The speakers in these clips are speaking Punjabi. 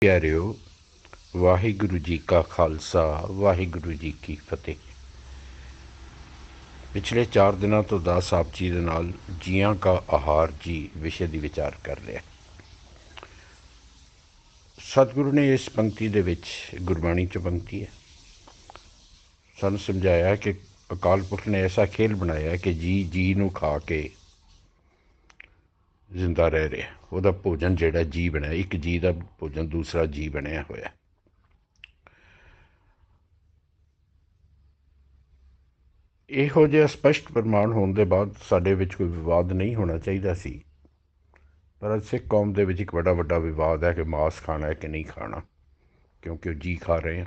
ਪਿਆਰਿਓ, ਵਾਹਿਗੁਰੂ ਜੀ ਕਾ ਖਾਲਸਾ, ਵਾਹਿਗੁਰੂ ਜੀ ਕੀ ਫਤਿਹ। ਪਿਛਲੇ 4 ਦਿਨਾਂ ਤੋਂ ਦਾਸ ਆਪ ਜੀ ਦੇ ਨਾਲ ਜੀਆਂ ਕਾ ਆਹਾਰ ਜੀ ਵਿਸ਼ੇ ਦੀ ਵਿਚਾਰ ਕਰ ਰਿਹਾ। ਸਤਿਗੁਰੂ ਨੇ ਇਸ ਪੰਕਤੀ ਦੇ ਵਿੱਚ ਗੁਰਬਾਣੀ ਚ ਪੰਕਤੀ ਹੈ। ਸਾਨੂੰ ਸਮਝਾਇਆ ਕਿ ਅਕਾਲ ਪੁਰਖ ਨੇ ਐਸਾ ਖੇਲ ਬਣਾਇਆ ਕਿ ਜੀ ਜੀ ਨੂੰ ਖਾ ਕੇ ਜ਼ਿੰਦਾ ਰਹਿ ਰਿਹਾ। ਉਹਦਾ ਭੋਜਨ ਜਿਹੜਾ ਜੀ ਬਣਿਆ, ਇੱਕ ਜੀ ਦਾ ਭੋਜਨ ਦੂਸਰਾ ਜੀ ਬਣਿਆ ਹੋਇਆ। ਇਹੋ ਜਿਹਾ ਸਪਸ਼ਟ ਪ੍ਰਮਾਣ ਹੋਣ ਦੇ ਬਾਅਦ ਸਾਡੇ ਵਿੱਚ ਕੋਈ ਵਿਵਾਦ ਨਹੀਂ ਹੋਣਾ ਚਾਹੀਦਾ ਸੀ। ਪਰ ਅੱਜ ਸਿੱਖ ਕੌਮ ਦੇ ਵਿੱਚ ਇੱਕ ਵੱਡਾ ਵੱਡਾ ਵਿਵਾਦ ਹੈ ਕਿ ਮਾਸ ਖਾਣਾ ਹੈ ਕਿ ਨਹੀਂ ਖਾਣਾ, ਕਿਉਂਕਿ ਉਹ ਜੀ ਖਾ ਰਹੇ ਆ।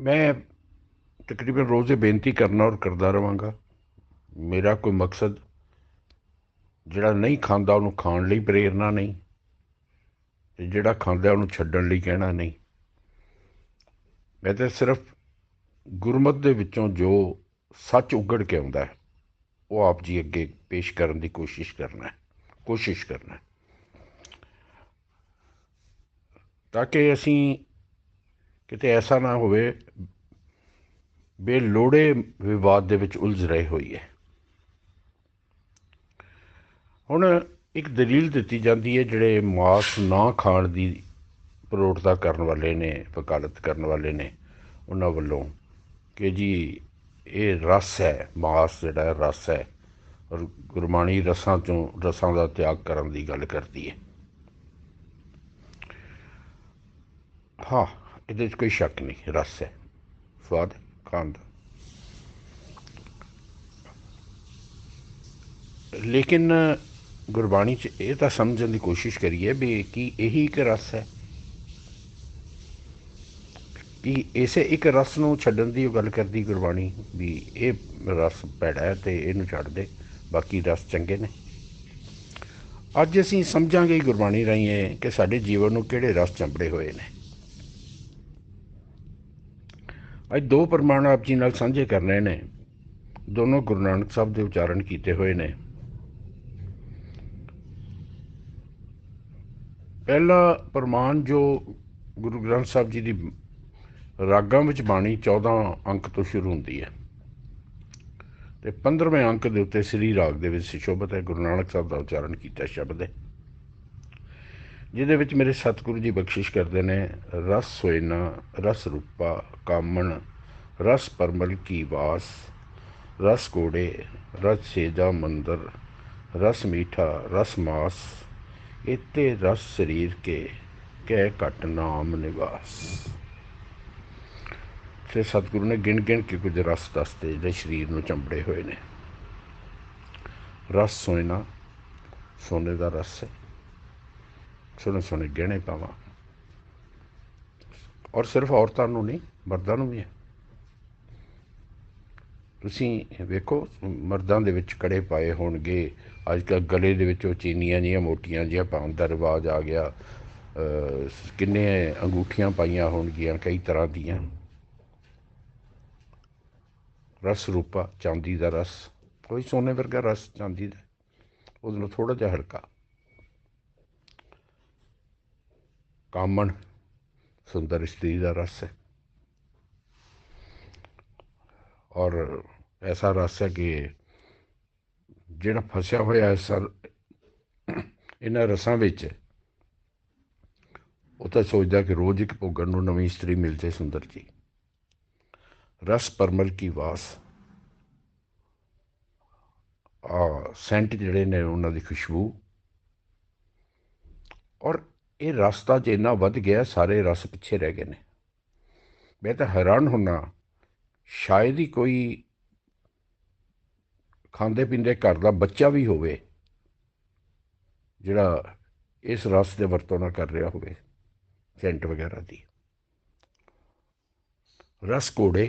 ਮੈਂ ਤਕਰੀਬਨ ਰੋਜ਼ ਬੇਨਤੀ ਕਰਨਾ ਔਰ ਕਰਦਾ ਰਵਾਂਗਾ ਮੇਰਾ ਕੋਈ ਮਕਸਦ, ਜਿਹੜਾ ਨਹੀਂ ਖਾਂਦਾ ਉਹਨੂੰ ਖਾਣ ਲਈ ਪ੍ਰੇਰਣਾ ਨਹੀਂ, ਤੇ ਜਿਹੜਾ ਖਾਂਦਾ ਉਹਨੂੰ ਛੱਡਣ ਲਈ ਕਹਿਣਾ ਨਹੀਂ। ਮੈਂ ਤਾਂ ਸਿਰਫ ਗੁਰਮਤ ਦੇ ਵਿੱਚੋਂ ਜੋ ਸੱਚ ਉਗੜ ਕੇ ਆਉਂਦਾ ਹੈ, ਉਹ ਆਪ ਜੀ ਅੱਗੇ ਪੇਸ਼ ਕਰਨ ਦੀ ਕੋਸ਼ਿਸ਼ ਕਰਨਾ ਹੈ, ਕੋਸ਼ਿਸ਼ ਕਰਨਾ ਹੈ। ਤਾਂ ਕਿ ਅਸੀਂ ਕਿਤੇ ਐਸਾ ਨਾ ਹੋਵੇ, ਬੇਲੋੜੇ ਵਿਵਾਦ ਦੇ ਵਿੱਚ ਉਲਝ ਰਹੇ ਹੋਈਏ। ਹੁਣ ਇੱਕ ਦਲੀਲ ਦਿੱਤੀ ਜਾਂਦੀ ਹੈ, ਜਿਹੜੇ ਮਾਸ ਨਾ ਖਾਣ ਦੀ ਪ੍ਰੋੜਤਾ ਕਰਨ ਵਾਲੇ ਨੇ, ਵਕਾਲਤ ਕਰਨ ਵਾਲੇ ਨੇ, ਉਹਨਾਂ ਵੱਲੋਂ ਕਿ ਜੀ ਇਹ ਰਸ ਹੈ, ਮਾਸ ਜਿਹੜਾ ਰਸ ਹੈ, ਔਰ ਗੁਰਬਾਣੀ ਰਸਾਂ ਚੋਂ, ਰਸਾਂ ਦਾ ਤਿਆਗ ਕਰਨ ਦੀ ਗੱਲ ਕਰਦੀ ਹੈ। ਹਾਂ, ਇਹਦੇ ਵਿੱਚ ਕੋਈ ਸ਼ੱਕ ਨਹੀਂ, ਰਸ ਹੈ, ਸਵਾਦ ਖਾਣ ਦਾ ਲੇਕਿਨ ਗੁਰਬਾਣੀ 'ਚ ਇਹ ਤਾਂ ਸਮਝਣ ਦੀ ਕੋਸ਼ਿਸ਼ ਕਰੀਏ ਵੀ ਕੀ ਇਹੀ ਇੱਕ ਰਸ ਹੈ। ਕਿ ਇਸੇ ਇੱਕ ਰਸ ਨੂੰ ਛੱਡਣ ਦੀ ਗੱਲ ਕਰਦੀ ਗੁਰਬਾਣੀ ਵੀ ਇਹ ਰਸ ਭੈੜਾ ਹੈ ਤੇ ਇਹਨੂੰ ਛੱਡ ਦੇ, ਬਾਕੀ ਰਸ ਚੰਗੇ ਨੇ। ਅੱਜ ਅਸੀਂ ਸਮਝਾਂਗੇ ਗੁਰਬਾਣੀ ਰਾਹੀਂ ਕਿ ਸਾਡੇ ਜੀਵਨ ਨੂੰ ਕਿਹੜੇ ਰਸ ਚੰਬੜੇ ਹੋਏ ਨੇ। ਅੱਜ ਦੋ ਪ੍ਰਮਾਣ ਆਪ ਜੀ ਨਾਲ ਸਾਂਝੇ ਕਰਨੇ ਨੇ। ਦੋਨੋਂ ਗੁਰੂ ਨਾਨਕ ਸਾਹਿਬ ਦੇ ਉਚਾਰਨ ਕੀਤੇ ਹੋਏ ਨੇ। ਪਹਿਲਾ ਪ੍ਰਮਾਣ ਜੋ ਗੁਰੂ ਗ੍ਰੰਥ ਸਾਹਿਬ ਜੀ ਦੀ ਰਾਗਾਂ ਵਿੱਚ ਬਾਣੀ 14 ਅੰਕ ਤੋਂ ਸ਼ੁਰੂ ਹੁੰਦੀ ਹੈ। ਤੇ 15ਵੇਂ ਅੰਕ ਦੇ ਉੱਤੇ ਸ੍ਰੀ ਰਾਗ ਦੇ ਵਿੱਚ ਸ਼ੋਭਤ ਹੈ। ਗੁਰੂ ਨਾਨਕ ਸਾਹਿਬ ਦਾ ਉਚਾਰਨ ਕੀਤਾ ਸ਼ਬਦ ਹੈ। ਜਿਹਦੇ ਵਿੱਚ ਮੇਰੇ ਸਤਿਗੁਰੂ ਜੀ ਬਖਸ਼ਿਸ਼ ਕਰਦੇ ਨੇ, ਰਸ ਸੋਇਨਾ ਰਸ ਰੂਪਾ, ਕਾਮਣ, ਰਸ ਪਰਮਲ ਕੀ ਵਾਸ, ਰਸ ਕੋੜੇ ਰਸ ਸੇਜਾ ਮੰਦਰ, ਰਸ ਮੀਠਾ, ਰਸ ਮਾਸ ਇਤੇ ਰਸ ਸਰੀਰ ਕੇ ਕਹਿ ਘਟ ਨਾਮ ਨਿਵਾਸ। ਤੇ ਸਤਿਗੁਰੂ ਨੇ ਗਿਣ ਗਿਣ ਕੇ ਕੁਝ ਰਸ ਦੱਸਦੇ, ਜਿਹੜੇ ਸਰੀਰ ਨੂੰ ਚੰਬੜੇ ਹੋਏ ਨੇ। ਰਸ ਸੋਇਨਾ ਸੋਨੇ ਦਾ ਰਸ ਹੈ। ਸੋਨੇ ਸੋਨੇ ਗਹਿਣੇ ਪਾਵਾਂ। ਔਰ ਸਿਰਫ ਔਰਤਾਂ ਨੂੰ ਨਹੀਂ, ਮਰਦਾਂ ਨੂੰ ਵੀ ਹੈ। ਤੁਸੀਂ ਵੇਖੋ, ਮਰਦਾਂ ਦੇ ਵਿੱਚ ਕੜੇ ਪਾਏ ਹੋਣਗੇ। ਅੱਜ ਕੱਲ ਗਲੇ ਦੇ ਵਿੱਚ ਉਹ ਚੀਨੀਆਂ ਜੀਆਂ ਮੋਟੀਆਂ ਜੀਆਂ ਪਾਉਣ ਦਾ ਰਿਵਾਜ ਆ ਗਿਆ। ਕਿੰਨੇ ਅੰਗੂਠੀਆਂ ਪਾਈਆਂ ਹੋਣਗੀਆਂ ਕਈ ਤਰ੍ਹਾਂ ਦੀਆਂ। ਰਸ ਰੂਪਾ, ਚਾਂਦੀ ਦਾ ਰਸ। ਕੋਈ ਸੋਨੇ ਵਰਗਾ ਰਸ ਚਾਂਦੀ ਦਾ। ਉਹਦੇ ਨਾਲ ਥੋੜਾ ਜਿਹਾ ਹਲਕਾ। ਕਾਮਣ, ਸੁੰਦਰ ਇਸਤਰੀ ਦਾ ਰਸ ਹੈ। ਔਰ ਐਸਾ ਰਸ ਹੈ ਕਿ ਜਿਹੜਾ ਫਸਿਆ ਹੋਇਆ ਹੈ ਸਰ, ਇਹਨਾਂ ਰਸਾਂ ਵਿੱਚ, ਉਹ ਤਾਂ ਸੋਚਦਾ ਕਿ ਰੋਜ਼ ਇੱਕ ਭੋਗਣ ਨੂੰ ਨਵੀਂ ਇਸਤਰੀ ਮਿਲ ਜੇ ਸੁੰਦਰ ਜੀ। ਰਸ ਪਰਮਲ ਕੀ ਵਾਸ। ਆ ਸੈਂਟ ਜਿਹੜੇ ਨੇ ਉਹਨਾਂ ਦੀ ਖੁਸ਼ਬੂ। ਔਰ ਇਹ ਰਸਤਾ ਜੇ ਇੰਨਾ ਵੱਧ ਗਿਆ, ਸਾਰੇ ਰਸ ਪਿੱਛੇ ਰਹਿ ਗਏ ਨੇ। ਮੈਂ ਤਾਂ ਹੈਰਾਨ ਹੁੰਨਾ ਸ਼ਾਇਦ ਹੀ ਕੋਈ ਖਾਂਦੇ ਪੀਂਦੇ ਘਰ ਦਾ ਬੱਚਾ ਵੀ ਹੋਵੇ, ਜਿਹੜਾ ਇਸ ਰਸ ਦੇ ਵਰਤੋਂ ਨਾ ਕਰ ਰਿਹਾ ਹੋਵੇ ਸੈਂਟ ਵਗੈਰਾ ਦੀ। ਰਸ ਕੋੜੇ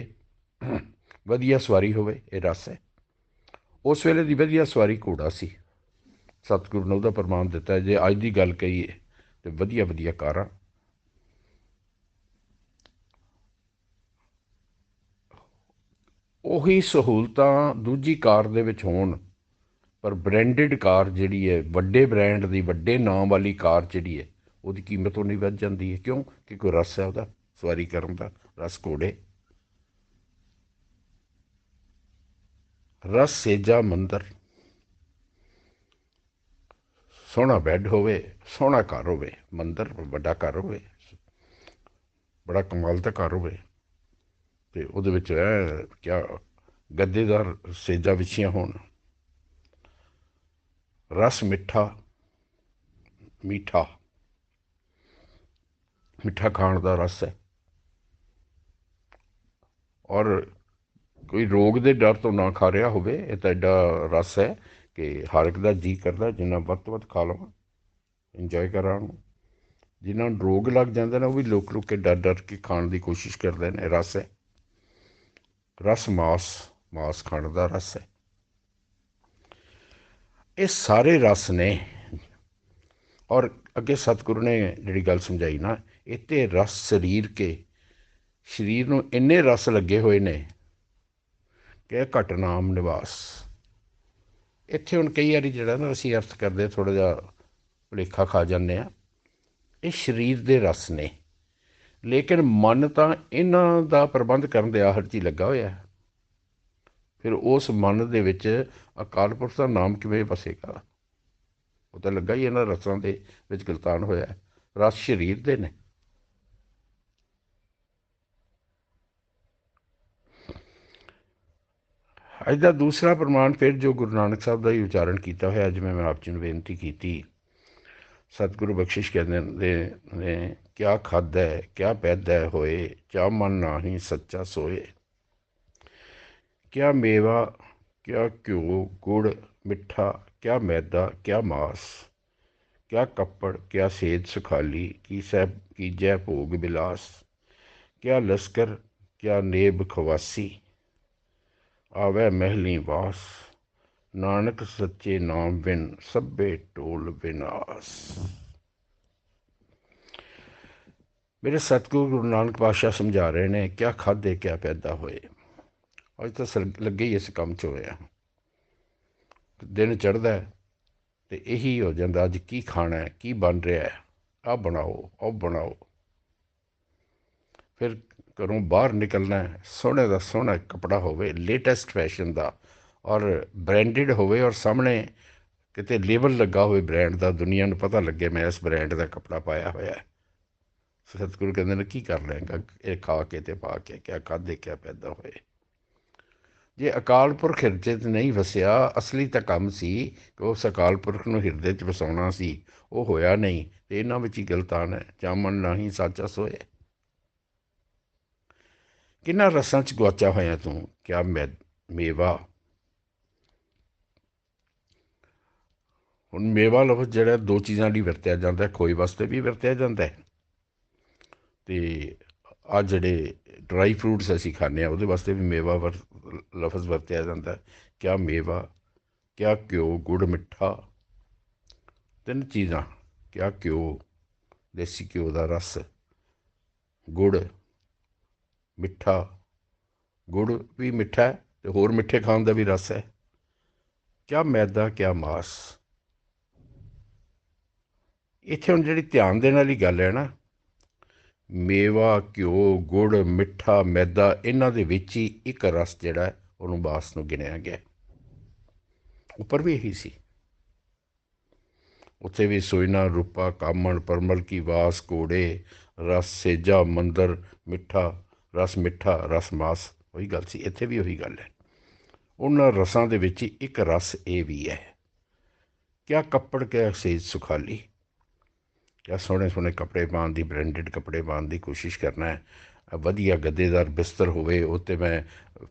ਵਧੀਆ ਸਵਾਰੀ ਹੋਵੇ, ਇਹ ਰਸ ਹੈ। ਉਸ ਵੇਲੇ ਦੀ ਵਧੀਆ ਸਵਾਰੀ ਘੋੜਾ ਸੀ। ਸਤਿਗੁਰੂ ਨੇ ਉਹਦਾ ਪ੍ਰਮਾਣ ਦਿੱਤਾ, ਜੇ ਅੱਜ ਦੀ ਗੱਲ ਕਹੀਏ ਤੇ ਵਧੀਆ ਵਧੀਆ ਕਾਰਾਂ ਉਹੀ ਸਹੂਲਤਾਂ ਦੂਜੀ ਕਾਰ ਦੇ ਵਿੱਚ ਹੋਣ, ਪਰ ਬ੍ਰਾਂਡਡ ਕਾਰ ਜਿਹੜੀ ਹੈ, ਵੱਡੇ ਬ੍ਰਾਂਡ ਦੀ, ਵੱਡੇ ਨਾਮ ਵਾਲੀ ਕਾਰ ਜਿਹੜੀ ਹੈ, ਉਹਦੀ ਕੀਮਤ ਉਨੀ ਵੱਧ ਜਾਂਦੀ ਹੈ। ਕਿਉਂ? ਕਿ ਕੋਈ ਰਸ ਹੈ ਉਹਦਾ, ਸਵਾਰੀ ਕਰਨ ਦਾ, ਰਸ ਘੋੜੇ। ਰਸ ਸੇਜਾ ਮੰਦਰ। ਸੋਹਣਾ ਬੈੱਡ ਹੋਵੇ, ਸੋਹਣਾ ਘਰ ਹੋਵੇ, ਮੰਦਰ ਵੱਡਾ ਘਰ ਹੋਵੇ, ਬੜਾ ਕਮਾਲ ਦਾ ਘਰ ਹੋਵੇ। ਤੇ ਉਹਦੇ ਵਿੱਚ ਹੈ ਕਿਆ, ਗੱਦੇਦਾਰ ਸੇਜਾਂ ਵਿਛੀਆਂ ਹੋਣ। ਰਸ ਮਿੱਠਾ ਮਿੱਠਾ। ਮਿੱਠਾ ਖਾਣ ਦਾ ਰਸ ਹੈ। ਔਰ ਕੋਈ ਰੋਗ ਦੇ ਡਰ ਤੋਂ ਨਾ ਖਾ ਰਿਹਾ ਹੋਵੇ, ਇਹ ਤਾਂ ਐਡਾ ਰਸ ਹੈ ਕਿ ਹਰ ਇੱਕ ਦਾ ਜੀ ਕਰਦਾ, ਜਿੰਨਾ ਵੱਧ ਤੋਂ ਵੱਧ ਖਾ ਲਵਾਂ, ਇੰਜੋਏ ਕਰਾਂ ਉਹਨੂੰ। ਜਿਨ੍ਹਾਂ ਨੂੰ ਰੋਗ ਲੱਗ ਜਾਂਦੇ ਨੇ, ਉਹ ਵੀ ਲੋਕ ਲੋਕ ਕੇ ਡਰ ਡਰ ਕੇ ਖਾਣ ਦੀ ਕੋਸ਼ਿਸ਼ ਕਰਦੇ ਨੇ, ਰਸ ਹੈ। ਰਸ ਮਾਸ ਮਾਸ ਖਾਣ ਦਾ ਰਸ ਹੈ। ਇਹ ਸਾਰੇ ਰਸ ਨੇ, ਔਰ ਅੱਗੇ ਸਤਿਗੁਰੂ ਨੇ ਜਿਹੜੀ ਗੱਲ ਸਮਝਾਈ ਨਾ ਇੱਥੇ ਰਸ ਸਰੀਰ ਕੇ, ਸਰੀਰ ਨੂੰ ਇੰਨੇ ਰਸ ਲੱਗੇ ਹੋਏ ਨੇ ਕਿ ਘਟ ਨਾਮ ਨਿਵਾਸ। ਇੱਥੇ ਹੁਣ ਕਈ ਵਾਰੀ ਜਿਹੜਾ ਨਾ ਅਸੀਂ ਅਰਥ ਕਰਦੇ ਥੋੜਾ ਜਿਹਾ ਭੁਲੇਖਾ ਖਾ ਜਾਂਦੇ ਆ ਇਹ ਸਰੀਰ ਦੇ ਰਸ ਨੇ। ਲੇਕਿਨ ਮਨ ਤਾਂ ਇਹਨਾਂ ਦਾ ਪ੍ਰਬੰਧ ਕਰਨ ਦੇ ਆਹਰ 'ਚ ਹੀ ਲੱਗਾ ਹੋਇਆ ਹੈ। ਫਿਰ ਉਸ ਮਨ ਦੇ ਵਿੱਚ ਅਕਾਲ ਪੁਰਖ ਦਾ ਨਾਮ ਕਿਵੇਂ ਵਸੇਗਾ? ਉਹ ਤਾਂ ਲੱਗਾ ਹੀ ਇਹਨਾਂ ਰਸਾਂ ਦੇ ਵਿੱਚ ਗਲਤਾਨ ਹੋਇਆ ਹੈ। ਰਸ ਸਰੀਰ ਦੇ ਨੇ। ਅੱਜ ਦਾ ਦੂਸਰਾ ਪ੍ਰਮਾਣ ਫਿਰ ਜੋ ਗੁਰੂ ਨਾਨਕ ਸਾਹਿਬ ਦਾ ਹੀ ਉਚਾਰਨ ਕੀਤਾ ਹੋਇਆ ਜਿਵੇਂ ਮੈਂ ਆਪ ਜੀ ਨੂੰ ਬੇਨਤੀ ਕੀਤੀ ਸਤਿਗੁਰੂ ਬਖਸ਼ਿਸ਼ ਕਹਿੰਦੇ ਨੇ ਕਿਆ ਖਾਦਾ ਹੈ ਕਿਆ ਪੈਦਾ ਹੋਏ ਚਾ ਮਨ ਨਾਹੀ ਸੱਚਾ ਸੋਏ। ਕਿਆ ਮੇਵਾ, ਕਿਆ ਘਿਓ, ਗੁੜ, ਮਿੱਠਾ, ਕਿਆ ਮੈਦਾ, ਕਿਆ ਮਾਸ, ਕਿਆ ਕੱਪੜ, ਕਿਆ ਸੇਜ ਸੁਖਾਲੀ, ਕੀ ਸਹਿ ਕੀਜੈ ਭੋਗ ਬਿਲਾਸ, ਕਿਆ ਲਸਕਰ, ਕਿਆ ਨੇਬ ਖਵਾਸੀ, ਆਵੇ ਮਹਿਲੀ ਵਾਸ। ਨਾਨਕ ਸੱਚੇ ਨਾਮ ਬਿਨ ਸਭੇ ਟੋਲ ਵਿਨਾਸ਼ ਮੇਰੇ ਸਤਿਗੁਰੂ ਗੁਰੂ ਨਾਨਕ ਪਾਤਸ਼ਾਹ ਸਮਝਾ ਰਹੇ ਨੇ, ਕਿਆ ਖਾਦੇ ਕਿਆ ਪੈਦਾ ਹੋਏ। ਅੱਜ ਤਾਂ ਲੱਗੇ ਹੀ ਇਸ ਕੰਮ 'ਚ ਹੋਇਆ ਦਿਨ ਚੜਦਾ ਤੇ ਇਹੀ ਹੋ ਜਾਂਦਾ, ਅੱਜ ਕੀ ਖਾਣਾ ਹੈ, ਕੀ ਬਣ ਰਿਹਾ ਹੈ, ਆਹ ਬਣਾਓ, ਉਹ ਬਣਾਓ। ਫਿਰ ਘਰੋਂ ਬਾਹਰ ਨਿਕਲਣਾ ਸੋਹਣੇ ਦਾ ਸੋਹਣਾ ਕਪੜਾ ਹੋਵੇ, ਲੇਟੈਸਟ ਫੈਸ਼ਨ ਦਾ ਔਰ ਬ੍ਰਾਂਡਡ ਹੋਵੇ ਔਰ ਸਾਹਮਣੇ ਕਿਤੇ ਲੇਬਲ ਲੱਗਾ ਹੋਵੇ ਬ੍ਰਾਂਡ ਦਾ, ਦੁਨੀਆ ਨੂੰ ਪਤਾ ਲੱਗੇ ਮੈਂ ਇਸ ਬ੍ਰਾਂਡ ਦਾ ਕੱਪੜਾ ਪਾਇਆ ਹੋਇਆ ਹੈ। ਸਤਿਗੁਰੂ ਕਹਿੰਦੇ ਨੇ, ਕੀ ਕਰ ਲੈਂਗਾ ਇਹ ਖਾ ਕੇ ਤੇ ਪਾ ਕੇ, ਕਿਆ ਖਾਦੇ ਕਿਆ ਪੈਦਾ ਹੋਏ। ਜੇ ਅਕਾਲ ਪੁਰਖ ਹਿਰਦੇ 'ਚ ਨਹੀਂ ਵਸਿਆ, ਅਸਲੀ ਤਾਂ ਕੰਮ ਸੀ ਕਿ ਉਸ ਅਕਾਲ ਪੁਰਖ ਨੂੰ ਹਿਰਦੇ 'ਚ ਵਸਾਉਣਾ ਸੀ, ਉਹ ਹੋਇਆ ਨਹੀਂ ਤੇ ਇਹਨਾਂ ਵਿੱਚ ਹੀ ਗਲਤਾਨ ਹੈ ਜਾਮਨ ਨਹੀਂ ਸੱਚਾ ਸੋਏ। ਕਿੰਨਾ ਰਸਾਂ 'ਚ ਗਵਾਚਾ ਹੋਇਆ ਤੂੰ? ਕਿਆ ਮੇਵਾ? ਹੁਣ ਮੇਵਾ ਲਫ਼ਜ਼ ਜਿਹੜਾ ਦੋ ਚੀਜ਼ਾਂ ਲਈ ਵਰਤਿਆ ਜਾਂਦਾ ਹੈ ਖੋਏ ਵਾਸਤੇ ਵੀ ਵਰਤਿਆ ਜਾਂਦਾ ਹੈ। ਤੇ ਆ ਜਿਹੜੇ ਡਰਾਈ ਫਰੂਟਸ ਅਸੀਂ ਖਾਂਦੇ ਆ ਉਹਦੇ ਵਾਸਤੇ ਵੀ ਮੇਵਾ ਵਰ, ਲਫ਼ਜ਼ ਵਰਤਿਆ ਜਾਂਦਾ ਕਿਆ ਮੇਵਾ, ਕਿਆ ਘਿਓ, ਗੁੜ, ਮਿੱਠਾ, ਤਿੰਨ ਚੀਜ਼ਾਂ। ਕਿਆ ਘਿਓ, ਦੇਸੀ ਘਿਓ ਦਾ ਰਸ, ਗੁੜ, ਮਿੱਠਾ। ਗੁੜ ਵੀ ਮਿੱਠਾ ਹੈ ਤੇ ਹੋਰ ਮਿੱਠੇ ਖਾਣ ਦਾ ਵੀ ਰਸ ਹੈ। ਕਿਆ ਮੈਦਾ, ਕਿਆ ਮਾਸ ਇੱਥੇ ਹੁਣ ਜਿਹੜੀ ਧਿਆਨ ਦੇਣ ਵਾਲੀ ਗੱਲ ਹੈ ਨਾ, ਮੇਵਾ, ਘਿਓ, ਗੁੜ, ਮਿੱਠਾ, ਮੈਦਾ, ਇਹਨਾਂ ਦੇ ਵਿੱਚ ਹੀ ਇੱਕ ਰਸ ਜਿਹੜਾ ਉਹਨੂੰ ਬਾਸ ਨੂੰ ਗਿਣਿਆ ਗਿਆ ਉੱਪਰ ਵੀ ਇਹੀ ਸੀ। ਉੱਥੇ ਵੀ ਸੋਇਨਾ, ਰੂਪਾ, ਕਾਮਣ, ਪਰਮਲ ਕੀ ਵਾਸ ਕੋੜੇ ਰਸ, ਸੇਜਾ, ਮੰਦਰ, ਮਿੱਠਾ, ਰਸ ਮਿੱਠਾ, ਰਸ ਮਾਸ, ਉਹੀ ਗੱਲ ਸੀ। ਇੱਥੇ ਵੀ ਉਹੀ ਗੱਲ ਹੈ। ਉਹਨਾਂ ਰਸਾਂ ਦੇ ਵਿੱਚ ਇੱਕ ਰਸ ਇਹ ਵੀ ਹੈ। ਕਿਆ ਕੱਪੜ, ਕਿਆ ਸੇਜ ਸੁਖਾਲੀ। ਕਿਆ ਸੋਹਣੇ ਸੋਹਣੇ ਕੱਪੜੇ ਪਾਉਣ ਦੀ ਬ੍ਰਾਂਡਡ ਕੱਪੜੇ ਪਾਉਣ ਦੀ ਕੋਸ਼ਿਸ਼ ਕਰਨਾ ਹੈ। ਵਧੀਆ ਗੱਦੇਦਾਰ ਬਿਸਤਰ ਹੋਵੇ ਉੱਤੇ ਮੈਂ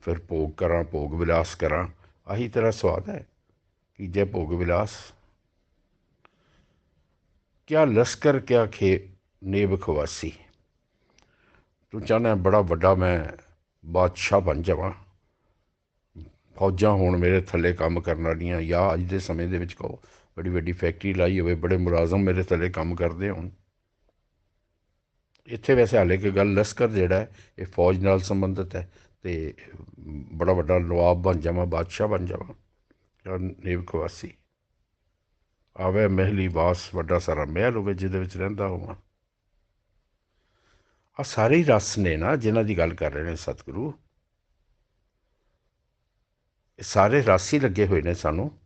ਫਿਰ ਭੋਗ ਕਰਾਂ, ਭੋਗ ਵਿਲਾਸ ਕਰਾਂ। ਆਹੀ ਤਰ੍ਹਾਂ ਸਵਾਦ ਹੈ ਕਿ ਜੇ ਭੋਗ ਵਿਲਾਸ? ਕਿਆ ਲਸਕਰ, ਕਿਆ ਖੇ, ਨੇਬ ਖਵਾਸੀ। ਤੂੰ ਚਾਹਨਾ ਬੜਾ ਵੱਡਾ ਮੈਂ ਬਾਦਸ਼ਾਹ ਬਣ ਜਾਵਾਂ। ਫੌਜਾਂ ਹੋਣ ਮੇਰੇ ਥੱਲੇ ਕੰਮ ਕਰਨ ਵਾਲੀਆਂ, ਜਾਂ ਅੱਜ ਦੇ ਸਮੇਂ ਦੇ ਵਿੱਚ ਕਹੋ। ਬੜੀ ਵੱਡੀ ਫੈਕਟਰੀ ਲਾਈ ਹੋਵੇ, ਬੜੇ ਮੁਲਾਜ਼ਮ ਮੇਰੇ ਥੱਲੇ ਕੰਮ ਕਰਦੇ ਹੋਣ। ਇੱਥੇ ਵੈਸੇ ਹਾਲੇ ਕਿ ਗੱਲ ਲਸ਼ਕਰ ਜਿਹੜਾ ਇਹ ਫੌਜ ਨਾਲ ਸੰਬੰਧਿਤ ਹੈ ਤੇ ਬੜਾ ਵੱਡਾ ਨਵਾਬ ਬਣ ਜਾਵਾਂ, ਬਾਦਸ਼ਾਹ ਬਣ ਜਾਵਾਂ ਆ ਨੇਵਕ ਵਾਸੀ ਆਵੇ ਮਹਿਲੀ ਬਾਸ ਵੱਡਾ ਸਾਰਾ ਮਹਿਲ ਹੋਵੇ ਜਿਹਦੇ ਵਿੱਚ ਰਹਿੰਦਾ ਹੋਵਾਂ। ਆ ਸਾਰੇ ਰਸ ਨੇ ਨਾ, ਜਿਨ੍ਹਾਂ ਦੀ ਗੱਲ ਕਰ ਰਹੇ ਨੇ ਸਤਿਗੁਰੂ। ਇਹ ਸਾਰੇ ਰਸ ਹੀ ਲੱਗੇ ਹੋਏ ਨੇ ਸਾਨੂੰ।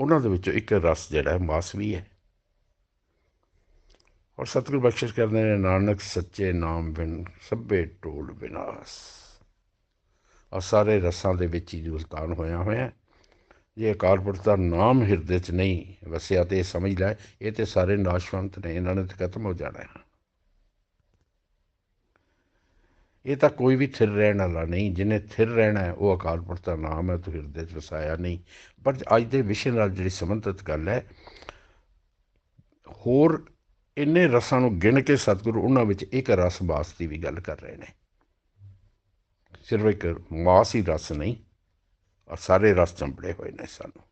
ਉਹਨਾਂ ਦੇ ਵਿੱਚੋਂ ਇੱਕ ਰਸ ਜਿਹੜਾ ਹੈ ਮਾਸ ਵੀ ਹੈ। ਔਰ ਸਤਿਗੁਰ ਬਖਸ਼ਿਸ਼ ਕਰਦੇ ਨੇ, ਨਾਨਕ ਸੱਚੇ ਨਾਮ ਬਿਨ ਸਭੇ ਟੋਲ ਬਿਨਾਸ। ਔਰ ਸਾਰੇ ਰਸਾਂ ਦੇ ਵਿੱਚ ਹੀ ਜੁਲਤਾਨ ਹੋਇਆ ਹੋਇਆ ਜੇ ਅਕਾਲ ਪੁਰਖ ਦਾ ਨਾਮ ਹਿਰਦੇ 'ਚ ਨਹੀਂ ਵਸਿਆ ਤੇ ਇਹ ਸਮਝ ਲੈ, ਇਹ ਤੇ ਸਾਰੇ ਨਾਸ਼ਵੰਤ ਨੇ, ਇਹਨਾਂ ਨੇ ਤੇ ਖਤਮ ਹੋ ਜਾਣਾ ਹੈ। ਇਹ ਤਾਂ ਕੋਈ ਵੀ ਥਿਰ ਰਹਿਣ ਵਾਲਾ ਨਹੀਂ, ਜਿਹਨੇ ਥਿਰ ਰਹਿਣਾ ਹੈ, ਉਹ ਅਕਾਲ ਪੁਰਖ ਦਾ ਨਾਮ ਹੈ ਤੂੰ ਹਿਰਦੇ 'ਚ ਵਸਾਇਆ ਨਹੀਂ। ਪਰ ਅੱਜ ਦੇ ਵਿਸ਼ੇ ਨਾਲ ਜਿਹੜੀ ਸੰਬੰਧਿਤ ਗੱਲ ਹੈ, ਹੋਰ ਇੰਨੇ ਰਸਾਂ ਨੂੰ ਗਿਣ ਕੇ ਸਤਿਗੁਰੂ ਉਹਨਾਂ ਵਿੱਚ ਇੱਕ ਰਸ ਬਾਸ ਦੀ ਵੀ ਗੱਲ ਕਰ ਰਹੇ ਨੇ। ਸਿਰਫ ਇੱਕ ਮਾਸ ਹੀ ਰਸ ਨਹੀਂ, ਔਰ ਸਾਰੇ ਰਸ ਚੰਪੜੇ ਹੋਏ ਨੇ ਸਾਨੂੰ।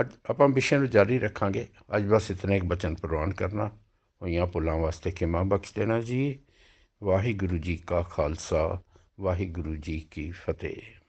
ਅੱਜ ਆਪਾਂ ਵਿਸ਼ੇ ਨੂੰ ਜਾਰੀ ਰੱਖਾਂਗੇ। ਅੱਜ ਬਸ ਇਤਨੇ ਇੱਕ ਬਚਨ ਪ੍ਰਵਾਨ ਕਰਨਾ। ਹੋਈਆਂ ਭੁੱਲਾਂ ਵਾਸਤੇ ਖਿਮਾ ਬਖਸ਼ ਦੇਣਾ ਜੀ। ਵਾਹਿਗੁਰੂ ਜੀ ਕਾ ਖਾਲਸਾ, ਵਾਹਿਗੁਰੂ ਜੀ ਕੀ ਫਤਿਹ।